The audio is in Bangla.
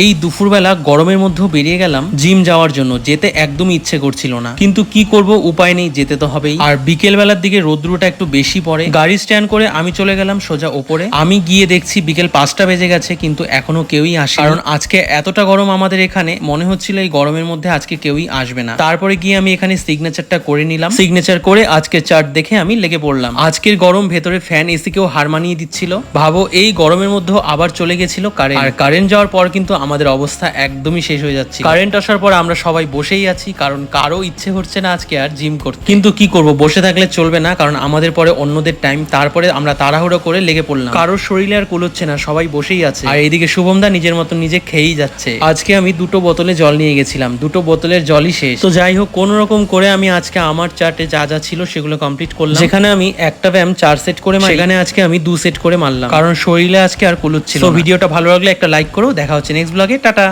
এই দুপুরবেলা গরমের মধ্যেও বেরিয়ে গেলাম জিম যাওয়ার জন্য। যেতে একদমই ইচ্ছে করছিল না। কিন্তু কি করব, উপায় নেই, যেতে তো হবেই। আর বিকেল বেলার দিকে রোদ্রুটা একটু বেশি পড়ে। গাড়ি স্ট্যান্ড করে আমি চলে গেলাম সোজা ওপরে। আমি গিয়ে দেখছি বিকেল পাঁচটা বেজে গেছে, কিন্তু এখনও কেউই আসে কারণ আজকে এতটা গরম আমাদের এখানে, মনে হচ্ছিল এই গরমের মধ্যে আজকে কেউই আসবে না। তারপরে গিয়ে আমি এখানে সিগনেচারটা করে নিলাম। সিগনেচার করে আজকে চার্ট দেখে আমি লেগে পড়লাম। আজকের গরম ভেতরে ফ্যান এসি কেও হার মানিয়ে দিচ্ছিল। ভাবো এই গরমের মধ্যেও আবার চলে গেছিল কারেন্ট আর কারেন্ট যাওয়ার পর কিন্তু আমাদের অবস্থা একদমই শেষ হয়ে যাচ্ছে। কারেন্ট আসার পর আমরা সবাই বসেই আছি কারণ কারও ইচ্ছে হচ্ছে না আজকে আর জিম করতে। কিন্তু কি করব বসে থাকলে চলবে না কারণ আমাদের পরে অন্যদের টাইম তারপরে আমরা তাড়াহুড়ো করে লেগে পড়লাম। কারোর শরীরে আর কুলোচ্ছে না সবাই বসেই আছে। আর এইদিকে শুভমদা নিজের মতন নিজে খেয়েই যাচ্ছে। আজকে আমি দুটো বোতলে জল নিয়ে গেছিলাম দুটো বোতলের জলই শেষ। তো যাই হোক কোন রকম করে আমি আজকে আমার চার্টে যা যা ছিল সেগুলো কমপ্লিট করলাম। যেখানে আমি একটা ব্যায়াম চার সেট করে মারি সেখানে আজকে আমি দু সেট করে মারলাম। কারণ শরীরে আজকে আর কুলুচ্ছিল তো ভিডিওটা ভালো লাগলে একটা লাইক করো দেখা হচ্ছে নেক্সট ব্লগে টাটা।